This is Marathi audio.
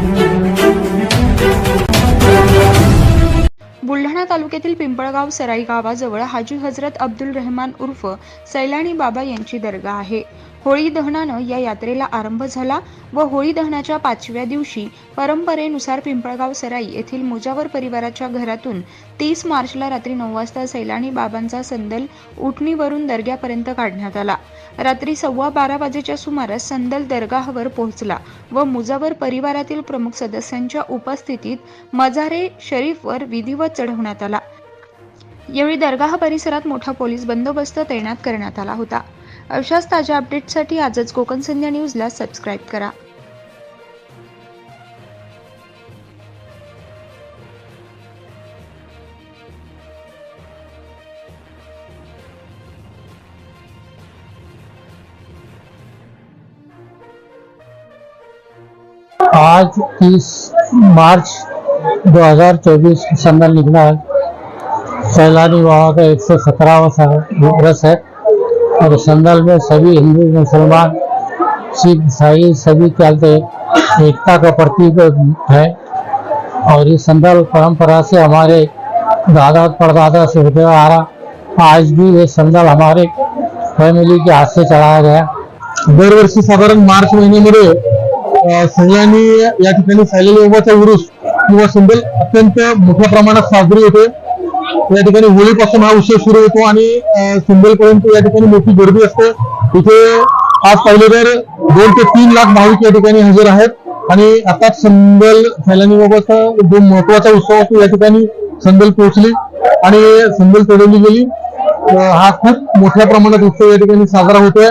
Thank you. बुलढाणा तालुक्यातील पिंपळगाव सराई गावाजवळ हाजी हजरत अब्दुल रहमान उर्फ सैलानी बाबा यांची दर्गा आहे. होळी दहनानं या यात्रेला आरंभ झाला व होळी दहनाच्या पाचव्या दिवशी परंपरेनुसार पिंपळगाव सराई येथील मुजावर परिवाराच्या घरातून तीस मार्चला रात्री नऊ वाजता सैलानी बाबांचा संदल उठणीवरून दर्ग्यापर्यंत काढण्यात आला. रात्री सव्वा बारा वाजेच्या सुमारास संदल दर्गावर पोहोचला व मुजावर परिवारातील प्रमुख सदस्यांच्या उपस्थितीत मजारे शरीफवर विधिवत चढवण्यात आला. यावेळी दर्गाह परिसरात मोठा पोलीस बंदोबस्त तैनात करण्यात आला होता. अशाच ताज्या अपडेटसाठी आजच कोकण संध्या न्यूजला सबस्क्राईब करा. आज तीस मार्च 2024 संदल निकला है। सैलानी बाबा का एक सौ सत्रहवा वर्ष है और संदल में सभी हिंदू मुसलमान सिख ईसाई सभी चलते एकता का प्रतीक है। और ये संदल परंपरा से हमारे दादा परदादा से होते आ रहा। आज भी ये संदल हमारे फैमिली के हाथ से चलाया गया। दरवर्षी साधारण मार्च महिन्यामध्ये अ, सगळ्यांनी या ठिकाणी सायलेली बाबाचा उरूस। किंवा सुंदर अत्यंत मोठ्या प्रमाणात साजरी होते. या ठिकाणी होळीपासून हा उत्सव सुरू होतो आणि सुंदलपर्यंत या ठिकाणी मोठी गर्दी असते. इथे आज पाहिलं तर दोन ते तीन लाख भाविक या ठिकाणी हजर आहेत. आणि आता संदल सैलानी बाबाचा जो महत्त्वाचा उत्सव असतो या ठिकाणी संदल पोहोचली आणि संदल चढवली गेली. हा खूप मोठ्या प्रमाणात उत्सव या ठिकाणी साजरा होतोय.